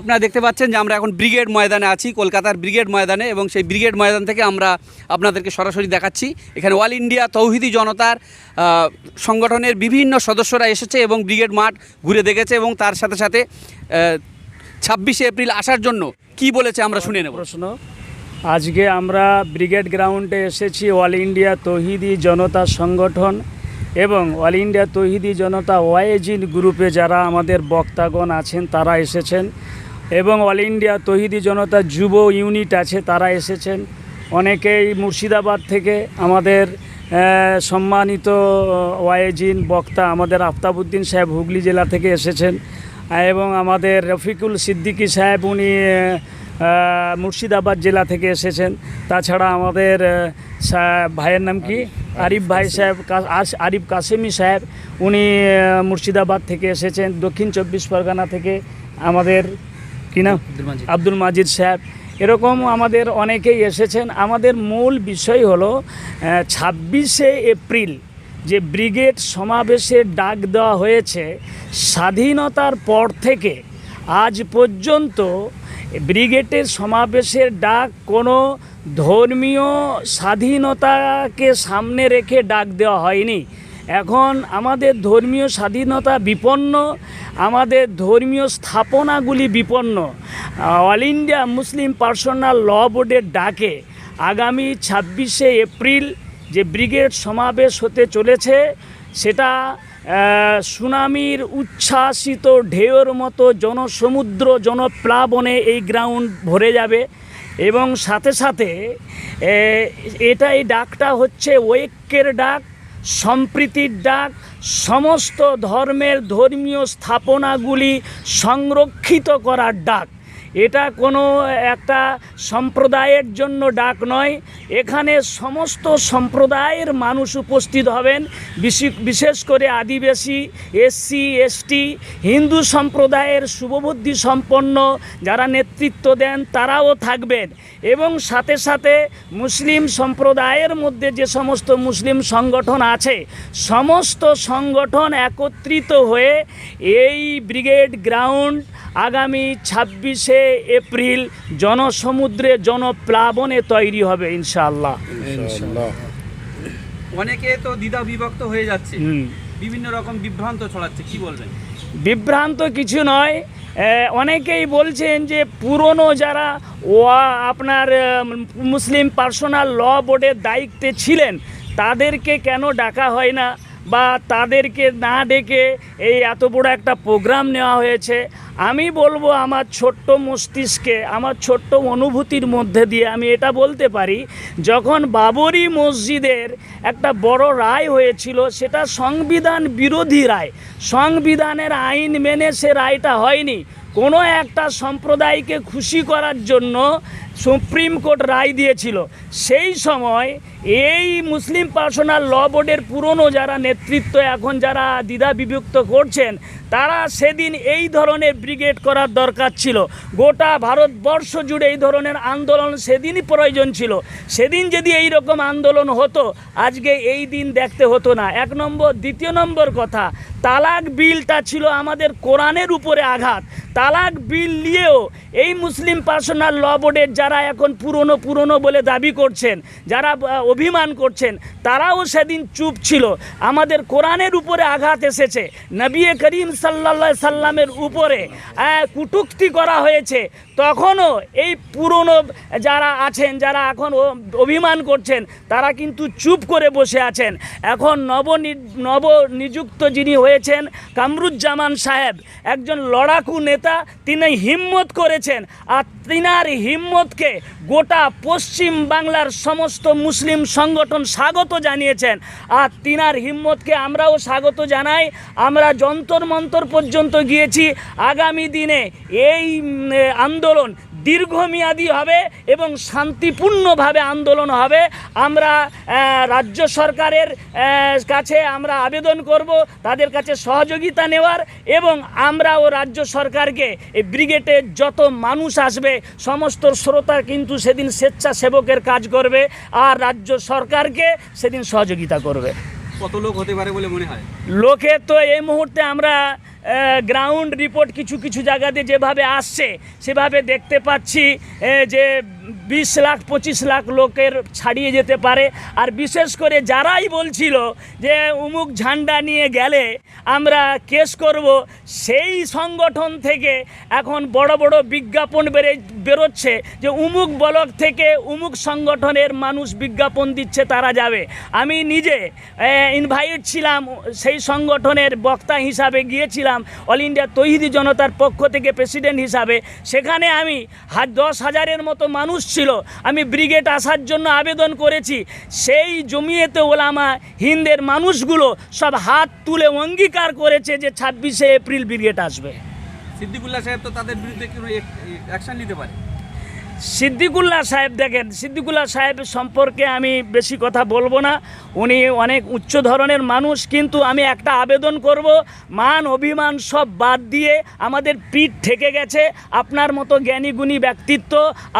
আপনারা দেখতে পাচ্ছেন যে আমরা এখন ব্রিগেড ময়দানে আছি, কলকাতার ব্রিগেড ময়দানে এবং সেই ব্রিগেড ময়দান থেকে আমরা আপনাদেরকে সরাসরি দেখাচ্ছি। এখানে অল ইন্ডিয়া তৌহিদি জনতার সংগঠনের বিভিন্ন সদস্যরা এসেছে এবং ব্রিগেড মাঠ ঘুরে দেখেছে এবং তার সাথে সাথে ছাব্বিশে এপ্রিল আসার জন্য কি বলেছে আমরা শুনে নেব। প্রশ্ন, আজকে আমরা ব্রিগেড গ্রাউন্ডে এসেছি অল ইন্ডিয়া তৌহিদি জনতা সংগঠন। এবং অল ইন্ডিয়া তহিদি জনতা ওয়াইজিন গ্রুপে যারা আমাদের বক্তাগণ আছেন, তারা এসেছেন। এবং অল ইন্ডিয়া তহিদি জনতা যুব ইউনিট আছে, তারা এসেছেন। অনেকেই মুর্শিদাবাদ থেকে আমাদের সম্মানিত ওয়াইজিন বক্তা আমাদের আফতাবউদ্দিন সাহেব হুগলি জেলা থেকে এসেছেন। এবং আমাদের রফিকুল সিদ্দিকী সাহেব, উনি মুর্শিদাবাদ জেলা থেকে এসেছেন। তাছাড়া আমাদের ভাইয়ের নাম কি? আরিফ ভাই সাহেব আরিফ কাসেমি সাহেব উনি মুর্শিদাবাদ থেকে এসেছেন। দক্ষিণ চব্বিশ পরগনা থেকে আমাদের কি নাম? আব্দুল মাজিদ। সাহেব। এরকম আমাদের অনেকেই এসেছেন। আমাদের মূল বিষয় হলো ছাব্বিশে এপ্রিল যে ব্রিগেড সমাবেশে ডাক দেওয়া হয়েছে স্বাধীনতার পর থেকে আজ পর্যন্ত ব্রিগেডের সমাবেশের ডাক কোনো ধর্মীয় স্বাধীনতাকে সামনে রেখে ডাক দেওয়া হয়নি। এখন আমাদের ধর্মীয় স্বাধীনতা বিপন্ন, আমাদের ধর্মীয় স্থাপনাগুলি বিপন্ন। All India Muslim personal law বোর্ডের ডাকে আগামী ছাব্বিশে এপ্রিল যে ব্রিগেড সমাবেশ হতে চলেছে, সেটা সুনামির উচ্ছ্বাসিত ঢেউর মতো জনসমুদ্র জনপ্লাবনে এই গ্রাউন্ড ভরে যাবে এবং সাথে সাথে এটা এই ডাকটা হচ্ছে ঐক্যের ডাক, সম্প্রীতির ডাক, সমস্ত ধর্মের ধর্মীয় স্থাপনাগুলি সংরক্ষিত করার ডাক। এটা কোনো একটা সম্প্রদায়ের জন্য ডাক নয়। এখানে সমস্ত সম্প্রদায়ের মানুষ উপস্থিত হবেন। বিশি- বিশেষ করে আদিবাসী এসসি এসটি হিন্দু সম্প্রদায়ের শুভবুদ্ধি সম্পন্ন যারা নেতৃত্ব দেন তারাও থাকবেন। এবং সাথে সাথে মুসলিম সম্প্রদায়ের মধ্যে যে সমস্ত মুসলিম সংগঠন আছে, সমস্ত সংগঠন একত্রিত হয়ে এই ব্রিগেড গ্রাউন্ড আগামী ছাব্বিশে এপ্রিল জনসমুদ্রে জনপ্লাবনে তৈরি হবে ইনশাআল্লাহ। অনেকে তো দ্বিধা বিভক্ত হয়ে যাচ্ছে। বিভিন্ন রকম বিভ্রান্ত ছড়াচ্ছে কি বলবেন? বিভ্রান্ত কিছু নয় অনেকেই বলছেন যে পুরনো যারা ওয়া আপনার মুসলিম পার্সোনাল ল বোর্ডের দায়িত্বে ছিলেন তাদেরকে কেন ডাকা হয় না? বা তাদেরকে না ডেকে এই এত বড় একটা প্রোগ্রাম নেওয়া হয়েছে? আমি বলব আমার ছোট্ট মস্তিষ্কে, আমার ছোট্ট অনুভূতির মধ্যে দিয়ে আমি এটা বলতে পারি, যখন বাবরি মসজিদের একটা বড় রায় হয়েছিল, সেটা সংবিধান বিরোধী রায়। সংবিধানের আইন মেনে সে রায়টা হয়নি। কোনো একটা সম্প্রদায়কে খুশি করার জন্য সুপ্রিম কোর্ট রায় দিয়েছিল। সেই সময় এই মুসলিম পার্সোনাল ল বোর্ডের পুরনো যারা নেতৃত্ব, এখন যারা দ্বিধা বিভক্ত করছেন, তারা সেদিন এই ধরনের ব্রিগেড করার দরকার ছিল। গোটা ভারতবর্ষ জুড়ে এই ধরনের আন্দোলন সেদিনই প্রয়োজন ছিল। সেদিন যদি এই রকম আন্দোলন হতো, আজকে এই দিন দেখতে হতো না। এক নম্বর, দ্বিতীয় নম্বর কথা, তালাক বিলটা ছিল আমাদের কোরআনের উপরে আঘাত। তালাক বিল নিয়েও এই মুসলিম পার্সোনাল ল বোর্ডের যারা এখন পুরনো পুরনো বলে দাবি করছেন, যারা অভিমান করছেন, তারাও সেদিন চুপ ছিল। আমাদের কোরআনের উপরে আঘাত এসেছে। নবী করিম সাল্লা সাল্লামের উপরে কুটুক্তি করা হয়েছে। তখনও এই পুরনো যারা আছেন, যারা এখন অভিমান করছেন, তারা কিন্তু চুপ করে বসে আছেন। এখন নব নব নিযুক্ত যিনি হয়েছেন, কামরুজ্জামান সাহেব, একজন লড়াকু নেতা, তিনি হিম্মত করেছেন। আর তিনার হিম্মতকে গোটা পশ্চিম বাংলার সমস্ত মুসলিম সংগঠন স্বাগত জানিয়েছেন। আর তিনার হিম্মতকে আমরাও স্বাগত জানাই। আমরা যন্তর মন্তর পর্যন্ত গিয়েছি। আগামী দিনে এই আন্দোলন দীর্ঘমেয়াদী হবে এবং শান্তিপূর্ণভাবে আন্দোলন হবে। আমরা রাজ্য সরকারের কাছে আমরা আবেদন করব তাদের কাছে সহযোগিতা নেওয়ার এবং আমরাও রাজ্য সরকারকে এই ব্রিগেডের যত মানুষ আসবে সমস্ত শ্রোতা কিন্তু সেদিন স্বেচ্ছাসেবকের কাজ করবে আর রাজ্য সরকারকে সেদিন সহযোগিতা করবে। কত লোক হতে পারে বলে মনে হয়? লোকে তো এই মুহূর্তে আমরা গ্রাউন্ড রিপোর্ট কিছু কিছু জায়গাতে যেভাবে আসছে সেভাবে দেখতে পাচ্ছি যে বিশ লাখ, পঁচিশ লাখ লোকের ছাড়িয়ে যেতে পারে। আর বিশেষ করে যারাই বলছিল যে উমুক ঝান্ডা নিয়ে গেলে আমরা কেস করব, সেই সংগঠন থেকে এখন বড় বড় বিজ্ঞাপন বেড়ে, বেরোচ্ছে যে উমুক ব্লক থেকে উমুক সংগঠনের মানুষ বিজ্ঞাপন দিচ্ছে, তারা যাবে। আমি নিজে ইনভাইট ছিলাম, সেই সংগঠনের বক্তা হিসাবে গিয়েছিলাম, অল ইন্ডিয়া তৈহিদি জনতার পক্ষ থেকে প্রেসিডেন্ট হিসাবে। সেখানে আমি দশ হাজারের মতো মানুষ ছিল। আমি ব্রিগেড আসার জন্য আবেদন করেছি। সেই জমিয়েতে ওলামা হিন্দের মানুষগুলো সব হাত তুলে অঙ্গীকার করেছে যে ছাব্বিশে এপ্রিল ব্রিগেড আসবে। সিদ্দিকুল্লাহ সাহেব তো তাদের বিরুদ্ধে অ্যাকশন নিতে পারে। সিদ্দিকুল্লাহ সাহেব দেখেন সিদ্দিকুল্লাহ সাহেব সম্পর্কে আমি বেশি কথা বলব না। উনি অনেক উচ্চ ধরনের মানুষ কিন্তু আমি একটা আবেদন করব মান অভিমান সব বাদ দিয়ে আমাদের পিঠ ঠেকে গেছে। আপনার মতো জ্ঞানী গুণী ব্যক্তিত্ব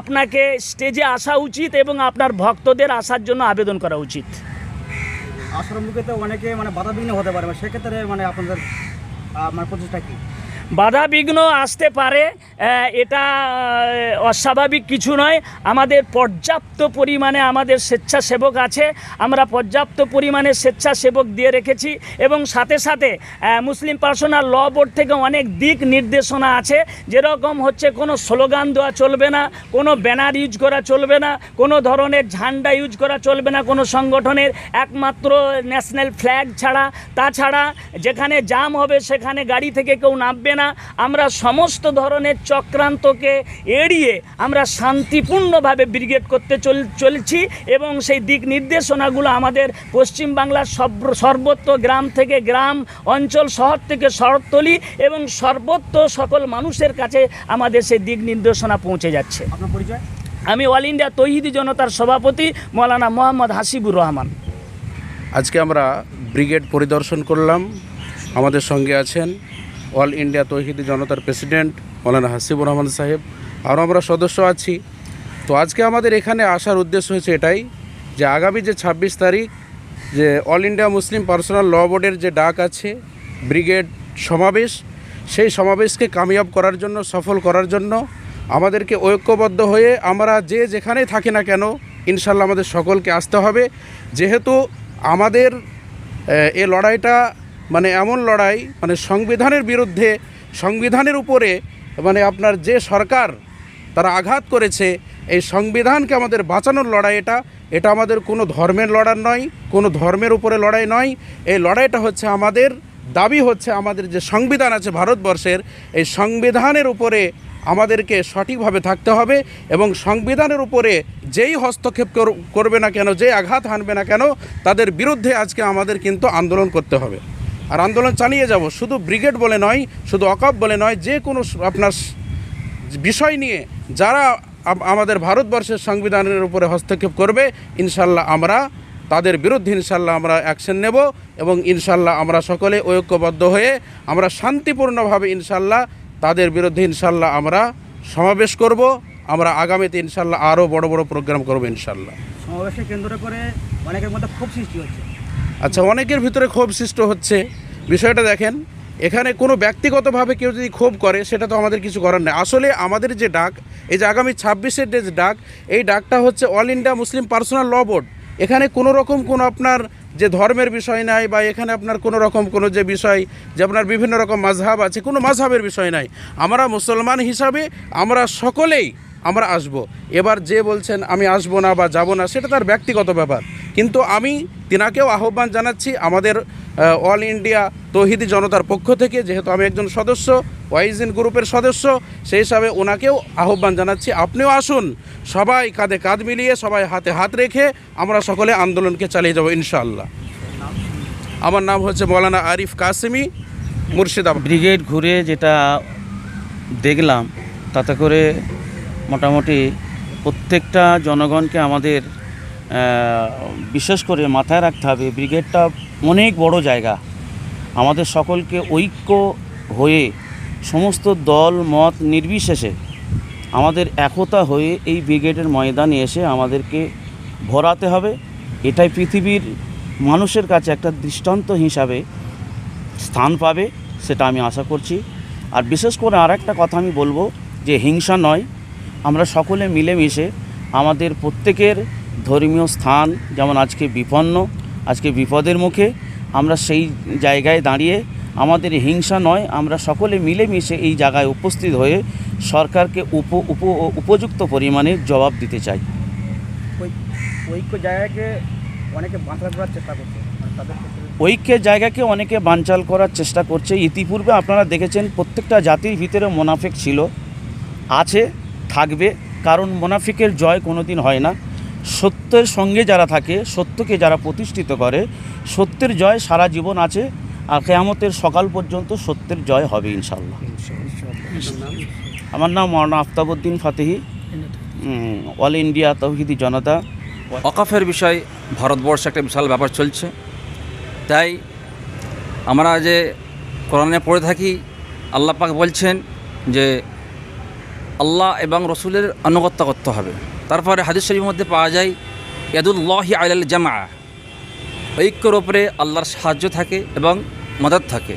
আপনাকে স্টেজে আসা উচিত এবং আপনার ভক্তদের আসার জন্য আবেদন করা উচিত। আশ্রম মুখে তো অনেকে মানে বাধা বিঘ্ন হতে পারে সেক্ষেত্রে মানে আপনাদের আহ, মানে প্রচেষ্টা কি? বাধা বিঘ্ন আসতে পারে এটা অস্বাভাবিক কিছু নয়। আমাদের পর্যাপ্ত পরিমাণে আমাদের স্বেচ্ছাসেবক আছে। আমরা পর্যাপ্ত পরিমাণে স্বেচ্ছাসেবক দিয়ে রেখেছি এবং সাথে সাথে মুসলিম পার্সোনাল ল বোর্ড থেকে অনেক দিক নির্দেশনা আছে। যেরকম হচ্ছে কোনো স্লোগান দেওয়া চলবে না, কোনো ব্যানার ইউজ করা চলবে না, কোনো ধরনের ঝান্ডা ইউজ করা চলবে না কোনো সংগঠনের, একমাত্র ন্যাশনাল ফ্ল্যাগ ছাড়া। তাছাড়া যেখানে জাম হবে সেখানে গাড়ি থেকে কেউ নামবে না আমরা সমস্ত ধরনের চক্রান্তকে এড়িয়ে আমরা শান্তিপূর্ণভাবে ব্রিগেড করতে চল চলছি এবং সেই দিক নির্দেশনাগুলো আমাদের পশ্চিমবাংলার সব সর্বত্র গ্রাম থেকে গ্রাম অঞ্চল শহর থেকে শহরতলি এবং সর্বত্র সকল মানুষের কাছে আমাদের সেই দিক নির্দেশনা পৌঁছে যাচ্ছে। আপনার পরিচয়? আমি অল ইন্ডিয়া তহিদি জনতার সভাপতি মৌলানা মোহাম্মদ হাসিবুর রহমান। আজকে আমরা ব্রিগেড পরিদর্শন করলাম। আমাদের সঙ্গে আছেন অল ইন্ডিয়া তৌহিদি জনতার প্রেসিডেন্ট মৌলানা হাসিবুর রহমান সাহেব। আরও আমরা সদস্য আছি। তো আজকে আমাদের এখানে আসার উদ্দেশ্য হয়েছে এটাই যে আগামী যে ছাব্বিশ তারিখ যে all India Muslim personal law বোর্ডের যে ডাক আছে, ব্রিগেড সমাবেশ, সেই সমাবেশকে কামিয়াব করার জন্য, সফল করার জন্য আমাদেরকে ঐক্যবদ্ধ হয়ে আমরা যে যেখানেই থাকি না কেন, ইনশাল্লাহ আমাদের সকলকে আসতে হবে। যেহেতু আমাদের, এ লড়াইটা মানে এমন লড়াই মানে সংবিধানের বিরুদ্ধে, সংবিধানের উপরে মানে আপনার যে সরকার তারা আঘাত করেছে, এই সংবিধানকে আমাদের বাঁচানোর লড়াই এটা। এটা আমাদের কোনো ধর্মের লড়াই নয়, কোনো ধর্মের উপরে লড়াই নয়। এই লড়াইটা হচ্ছে আমাদের, দাবি হচ্ছে আমাদের যে সংবিধান আছে ভারতবর্ষের, এই সংবিধানের উপরে আমাদেরকে সঠিকভাবে থাকতে হবে এবং সংবিধানের উপরে যেই হস্তক্ষেপ কর- করবে না কেন, যেই আঘাত হানবে না কেন, তাদের বিরুদ্ধে আজকে আমাদের কিন্তু আন্দোলন করতে হবে। আর আন্দোলন চালিয়ে যাব। শুধু ব্রিগেড বলে নয়, শুধু অকাপ বলে নয়, যে কোনো আপনার বিষয় নিয়ে যারা আমাদের ভারতবর্ষের সংবিধানের উপরে হস্তক্ষেপ করবে, ইনশাল্লাহ আমরা তাদের বিরুদ্ধে ইনশাল্লাহ আমরা অ্যাকশন নেব এবং ইনশাল্লাহ আমরা সকলে ঐক্যবদ্ধ হয়ে আমরা শান্তিপূর্ণভাবে ইনশাল্লাহ তাদের বিরুদ্ধে ইনশাল্লাহ আমরা সমাবেশ করব। আমরা আগামীতে ইনশাল্লাহ আরও বড় বড় প্রোগ্রাম করব ইনশাল্লাহ। সমাবেশকে কেন্দ্র করে অনেকের মধ্যে খুব সৃষ্টি হচ্ছে। আচ্ছা অনেকের ভিতরে ক্ষোভ সৃষ্ট হচ্ছে। বিষয়টা দেখেন, এখানে কোনো ব্যক্তিগতভাবে কেউ যদি ক্ষোভ করে, সেটা তো আমাদের কিছু করার নেই। আসলে আমাদের যে ডাক, এই যে আগামী ছাব্বিশের যে ডাক, এই ডাকটা হচ্ছে all India Muslim personal law board এখানে কোনো রকম কোনো আপনার যে ধর্মের বিষয় নাই, বা এখানে আপনার কোনো রকম কোনো যে বিষয়, যে আপনার বিভিন্ন রকম মাঝহাব আছে, কোনো মাঝহাবের বিষয় নাই। আমরা মুসলমান হিসাবে, আমরা সকলেই আমরা আসব। এবার যে বলছেন, আমি আসব না বা যাব না, সেটা তার ব্যক্তিগত ব্যাপার। কিন্তু আমি তিনাকেও আহ্বান জানাচ্ছি আমাদের অল ইন্ডিয়া তৌহিদি জনতার পক্ষ থেকে, যেহেতু আমি একজন সদস্য ওয়াইজিন গ্রুপের সদস্য, সেই হিসাবে ওনাকেও আহ্বান জানাচ্ছি। আপনিও আসুন, সবাই কাঁধে কাঁধ মিলিয়ে, সবাই হাতে হাত রেখে আমরা সকলে আন্দোলনকে চালিয়ে যাব, ইনশাআল্লাহ। আমার নাম হচ্ছে মৌলানা আরিফ কাসেমি, মুর্শিদাবাদ। ব্রিগেড ঘুরে যেটা দেখলাম, তাতে করে মোটামুটি প্রত্যেকটা জনগণকে আমাদের বিশেষ করে মাথায় রাখতে হবে, ব্রিগেডটা অনেক বড় জায়গা। আমাদের সকলকে ঐক্য হয়ে সমস্ত দল, মত নির্বিশেষে আমাদের একতা হয়ে এই ব্রিগেডের ময়দানে এসে আমাদেরকে ভরাতে হবে। এটাই পৃথিবীর মানুষের কাছে একটা দৃষ্টান্ত হিসাবে স্থান পাবে, সেটা আমি আশা করছি। আর বিশেষ করে আর একটা কথা আমি বলব যে হিংসা নয়, আমরা সকলে মিলেমিশে আমাদের প্রত্যেকের ধর্মীয় স্থান যেমন আজকে বিপন্ন আজকে বিপদের মুখে আমরা সেই জায়গায় দাঁড়িয়ে আমাদের হিংসা নয় আমরা সকলে মিলেমিশে এই জায়গায় উপস্থিত হয়ে সরকারকে উপ উপ উপযুক্ত পরিমাণে জবাব দিতে চাই। ঐক্য জায়গাকে অনেকে বাঁচা করার চেষ্টা করছে মানে ঐক্যের জায়গাকে অনেকে বানচাল করার চেষ্টা করছে। ইতিপূর্বে আপনারা দেখেছেন প্রত্যেকটা জাতির ভিতরে মোনাফিক ছিল আছে থাকবে কারণ মোনাফিকের জয় কোনো দিন হয় না। সত্যের সঙ্গে যারা থাকে, সত্যকে যারা প্রতিষ্ঠিত করে, সত্যের জয় সারা জীবন আছে, আর কেয়ামতের সকাল পর্যন্ত সত্যের জয় হবে ইনশাল্লাহ আমার নাম মৌলানা আফতাবুদ্দিন ফাতেহি। অল ইন্ডিয়া তৌহিদি জনতা অকাফের বিষয় ভারতবর্ষে একটা বিশাল ব্যাপার চলছে। তাই আমরা যে কোরআনে পড়ে থাকি, আল্লাহ পাক বলছেন যে, আল্লাহ এবং রসুলের আনুগত্য করতে হবে। তারপরে হাদিস শরীফের মধ্যে পাওয়া যায়, ইয়াদুল্লাহি আলাল জামা ঐক্যর ওপরে আল্লাহর সাহায্য থাকে এবং মদত থাকে।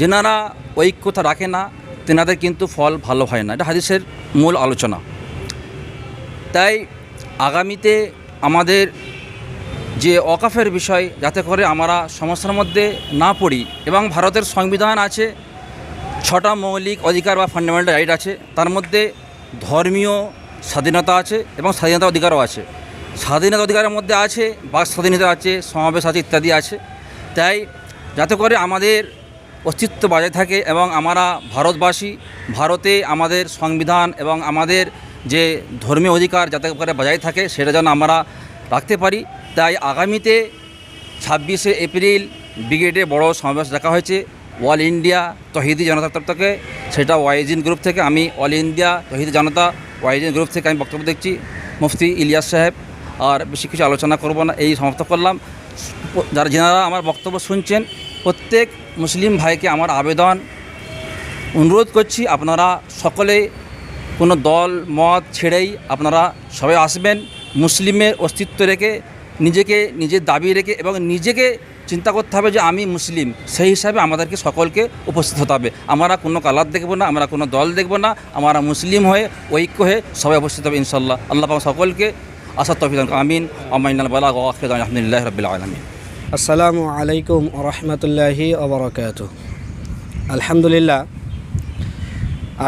যেনারা ঐক্যতা রাখে না, তেনাদের কিন্তু ফল ভালো হয় না। এটা হাদিসের মূল আলোচনা। তাই আগামীতে আমাদের যে অকাফের বিষয়, যাতে করে আমরা সমস্যার মধ্যে না পড়ি এবং ভারতের সংবিধান আছে, ছটা মৌলিক অধিকার বা ফান্ডামেন্টাল রাইট আছে, তার মধ্যে ধর্মীয় স্বাধীনতা আছে এবং স্বাধীনতা অধিকারও আছে। স্বাধীনতা অধিকারের মধ্যে আছে বাক স্বাধীনতা আছে, সমাবেশ আছে ইত্যাদি আছে। তাই যাতে করে আমাদের অস্তিত্ব বজায় থাকে এবং আমরা ভারতবাসী, ভারতে আমাদের সংবিধান এবং আমাদের যে ধর্মীয় অধিকার যাতে করে বজায় থাকে সেটা যেন আমরা রাখতে পারি। তাই আগামীতে ছাব্বিশে এপ্রিল ব্রিগেডে বড় সমাবেশ রাখা হয়েছে। অল ইন্ডিয়া তহিদি জনতার তরফ থেকে, সেটা ওয়াইজিন গ্রুপ থেকে, আমি অল ইন্ডিয়া তহিদি জনতা ওয়াইজিন গ্রুপ থেকে আমি বক্তব্য দেখছি। মুফতি ইলিয়াস সাহেব, আর বেশি কিছু আলোচনা করব না, এই সমাপ্ত করলাম। যারা যেনারা আমার বক্তব্য শুনছেন, প্রত্যেক মুসলিম ভাইকে আমার আবেদন, অনুরোধ করছি আপনারা সকলে কোনো দল, মত ছেড়েই আপনারা সবাই আসবেন, মুসলিমের অস্তিত্ব রেখে, নিজেকে নিজের দাবি রেখে এবং নিজেকে চিন্তা করতে হবে যে আমি মুসলিম, সেই হিসাবে আমাদেরকে সকলকে উপস্থিত হতে হবে। আমরা কোনো কালার দেখব না, আমরা কোনো দল দেখব না, আমরা মুসলিম হয়ে, ঐক্য হয়ে সবাই উপস্থিত হবে ইনশাল্লাহ আল্লাহ পাক সকলকে আসার তফিক আমিন। আমিন বালা আলহামদুলিল্লাহ রবিল আলমিন। আসসালামু আলাইকুম রহমতুল্লাহি আলহামদুলিল্লাহ,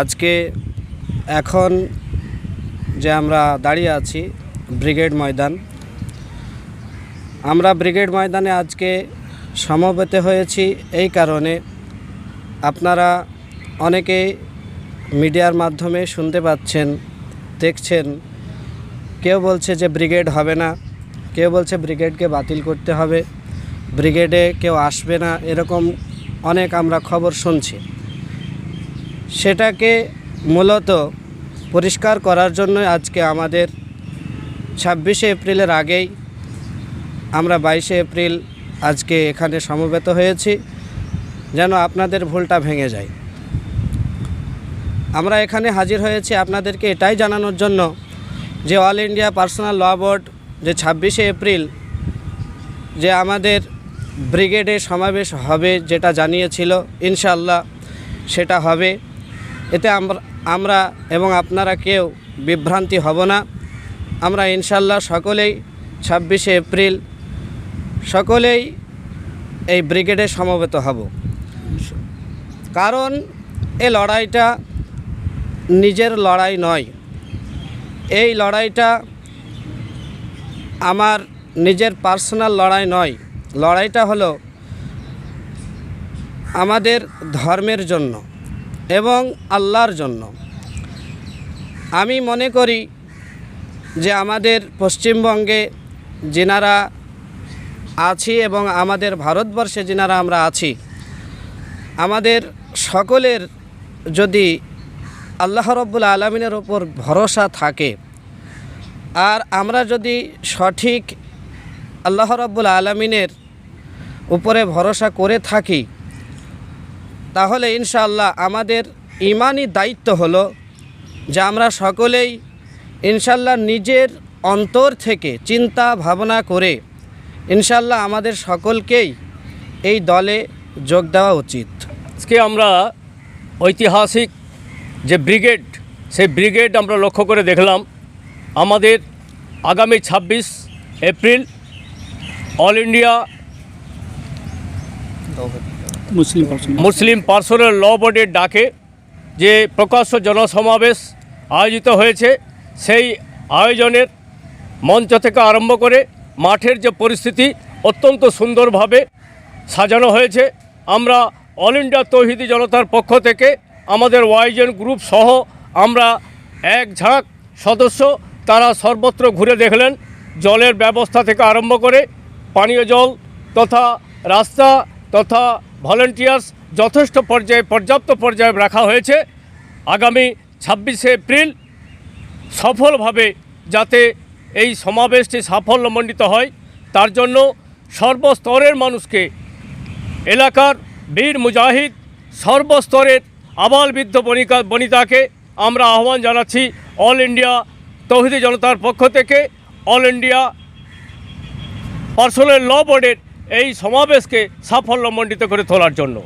আজকে এখন যে আমরা দাঁড়িয়ে আছি, ব্রিগেড ময়দান আমরা ব্রিগেড ময়দানে আজকে সমবেত হয়েছি। এই কারণে আপনারা অনেকেই মিডিয়ার মাধ্যমে শুনতে পাচ্ছেন, দেখছেন। কেউ বলছে যে ব্রিগেড হবে না, কেউ বলছে ব্রিগেডকে বাতিল করতে হবে, ব্রিগেডে কেউ আসবে না, এরকম অনেক আমরা খবর শুনছি। সেটাকে মূলত পরিষ্কার করার জন্য আজকে আমাদের ছাব্বিশে এপ্রিলের আগেই আমরা বাইশে এপ্রিল আজকে এখানে সমবেত হয়েছি, যেন আপনাদের ভুলটা ভেঙে যায়। আমরা এখানে হাজির হয়েছি আপনাদেরকে এটাই জানানোর জন্য যে all India personal law board যে ছাব্বিশে এপ্রিল যে আমাদের ব্রিগেডে সমাবেশ হবে যেটা জানিয়েছিল ইনশাল্লাহ সেটা হবে। এতে আমরা এবং আপনারা কেউ বিভ্রান্তি হব না। আমরা ইনশাল্লাহ সকলেই ছাব্বিশে এপ্রিল সকলেই এই ব্রিগেডে সমবেত হব। কারণ এ লড়াইটা নিজের লড়াই নয়। এই লড়াইটা আমার নিজের পার্সোনাল লড়াই নয়। লড়াইটা হলো আমাদের ধর্মের জন্য এবং আল্লাহর জন্য। আমি মনে করি যে আমাদের পশ্চিমবঙ্গে যেনারা আছি এবং আমাদের ভারতবর্ষে যেনারা আমরা আছি, আমাদের সকলের যদি আল্লাহ রব্বুল আলমিনের ওপর ভরসা থাকে, আর আমরা যদি সঠিক আল্লাহ রব্বুল আলমিনের উপরে ভরসা করে থাকি, তাহলে ইনশাআল্লাহ আমাদের ইমানই দায়িত্ব হলো যে আমরা সকলেই ইনশাল্লাহ নিজের অন্তর থেকে চিন্তা ভাবনা করে ইনশাল্লাহ আমাদের সকলকেই এই দলে যোগ দেওয়া উচিত। আজকে আমরা ঐতিহাসিক যে ব্রিগেড সেই ব্রিগেড আমরা লক্ষ্য করে দেখলাম আমাদের আগামী ছাব্বিশ April all India Muslim Muslim personal law বোর্ডের ডাকে যে প্রকাশ্য জনসমাবেশ আয়োজিত হয়েছে সেই আয়োজনের মঞ্চ থেকে আরম্ভ করে মাঠের যে পরিস্থিতি অত্যন্ত সুন্দরভাবে সাজানো হয়েছে। আমরা অল ইন্ডিয়া তৌহিদি জনতার পক্ষ থেকে আমাদের ওয়াইজেন গ্রুপ সহ আমরা এক ঝাঁক সদস্য, তারা সর্বত্র ঘুরে দেখলেন, জলের ব্যবস্থা থেকে আরম্ভ করে পানীয় জল তথা রাস্তা তথা ভলেন্টিয়ার্স যথেষ্ট পর্যায়ে, পর্যাপ্ত পর্যায়ে রাখা হয়েছে। আগামী ছাব্বিশে এপ্রিল সফলভাবে যাতে এই সমাবেশটি সাফল্যমণ্ডিত হয়। তার জন্য সর্বস্তরের মানুষকে এলাকার বীর মুজাহিদ সর্বস্তরের আবাল বৃদ্ধ বনিকা বনিতাকে আমরা আহ্বান জানাচ্ছি অল ইন্ডিয়া তৌহিদি জনতার পক্ষ থেকে। অল ইন্ডিয়া পার্সোনাল ল বোর্ডের এই সমাবেশকে সাফল্যমণ্ডিত করে তোলার জন্য।